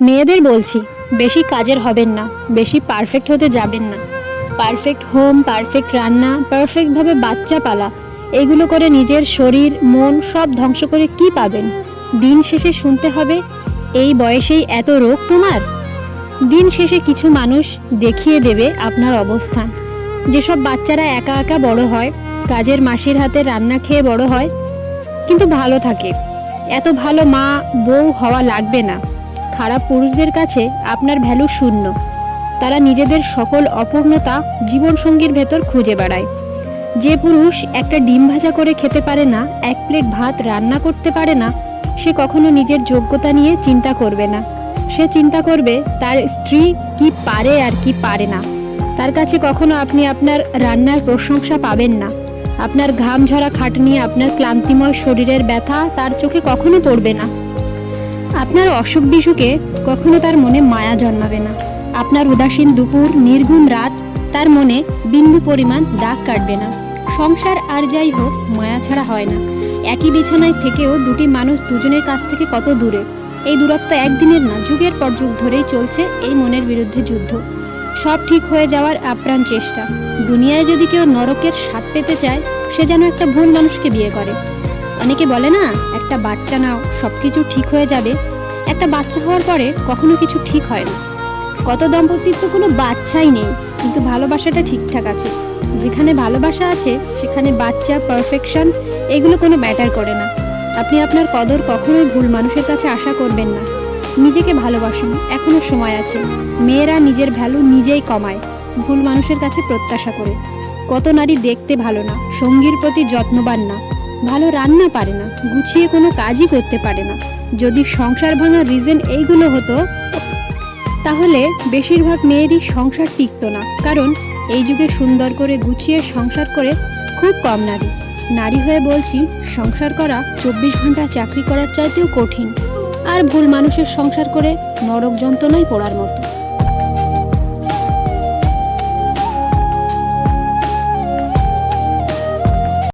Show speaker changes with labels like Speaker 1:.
Speaker 1: মেয়েদের বলছি, বেশি কাজের হবেন না, বেশি পারফেক্ট হতে যাবেন না। পারফেক্ট হোম পারফেক্ট রান্না পারফেক্টভাবে বাচ্চা পালা, এগুলো করে নিজের শরীর, মন সব ধ্বংস করে কি পাবেন? দিন শেষে শুনতে হবে, এই বয়সেই এত রোগ তোমার? দিন শেষে কিছু মানুষ দেখিয়ে দেবে আপনার অবস্থান। যেসব বাচ্চারা একা একা বড় হয়, কাজের মাসির হাতে রান্না খেয়ে বড় হয়, কিন্তু ভালো থাকে। এত ভালো মা, বউ হওয়া লাগবে না। খারাপ পুরুষদের কাছে আপনার ভ্যালু শূন্য। তারা নিজেদের সকল অপূর্ণতা জীবনসঙ্গীর ভেতর খুঁজে বেড়ায়। যে পুরুষ একটা ডিম ভাজা করে খেতে পারে না, এক প্লেট ভাত রান্না করতে পারে না, সে কখনো নিজের যোগ্যতা নিয়ে চিন্তা করবে না। সে চিন্তা করবে, তার স্ত্রী কি পারে আর কি পারে না। তার কাছে কখনো আপনি আপনার রান্নার প্রশংসা পাবেন না। আপনার ঘাম ঝরা খাটনি আপনার ক্লান্তিময় শরীরের ব্যথা তার চোখে কখনো পড়বে না। আপনার অসুখ বিসুখে কখনো তার মনে মায়া জন্মাবে না। আপনার উদাসীন দুপুর, নির্ঘুম রাত তার মনে বিন্দু পরিমাণ দাগ কাটবে না। সংসার আর যাই হোক, মায়া ছাড়া হয় না। একই বিছানায় থেকেও দুটি মানুষ দুজনের কাছ থেকে কত দূরে? এই দূরত্ব একদিনের না, যুগের পর যুগ ধরেই চলছে এই মনের বিরুদ্ধে যুদ্ধ। সব ঠিক হয়ে যাওয়ার আপ্রাণ চেষ্টা। দুনিয়ায় যদি কেউ নরকের স্বাদ পেতে চায়, সে যেন একটা ভুল মানুষকে বিয়ে করে। অনেকে বলে না, একটা বাচ্চা নাও সব কিছু ঠিক হয়ে যাবে। একটা বাচ্চা হওয়ার পরে কখনো কিছু ঠিক হয় না। কত দম্পতির তো কোনো বাচ্চাই নেই, কিন্তু ভালোবাসাটা ঠিকঠাক আছে। যেখানে ভালোবাসা আছে, সেখানে বাচ্চা পারফেকশন এগুলো কোনো ম্যাটার করে না। আপনি আপনার কদর কখনোই ভুল মানুষের কাছে আশা করবেন না। নিজেকে ভালোবাসুন এখনও সময় আছে। মেয়েরা নিজের ভ্যালু নিজেই কমায়, ভুল মানুষের কাছে প্রত্যাশা করে। কত নারী দেখতে ভালো না, সঙ্গীর প্রতি যত্নবান না। ভালো রান্না পারে না, গুছিয়ে কোনো কাজই করতে পারে না। যদি সংসার ভাঙার রিজন এইগুলো হতো, তাহলে বেশিরভাগ মেয়েরই সংসার টিকতো না। কারণ এই যুগে সুন্দর করে গুছিয়ে সংসার করে খুব কম নারী। নারী হয়ে বলছি, সংসার করা চব্বিশ ঘণ্টা চাকরি করার চাইতেও কঠিন। আর ভুল মানুষের সংসার করে নরক যন্ত্রণায় পড়ার মতো।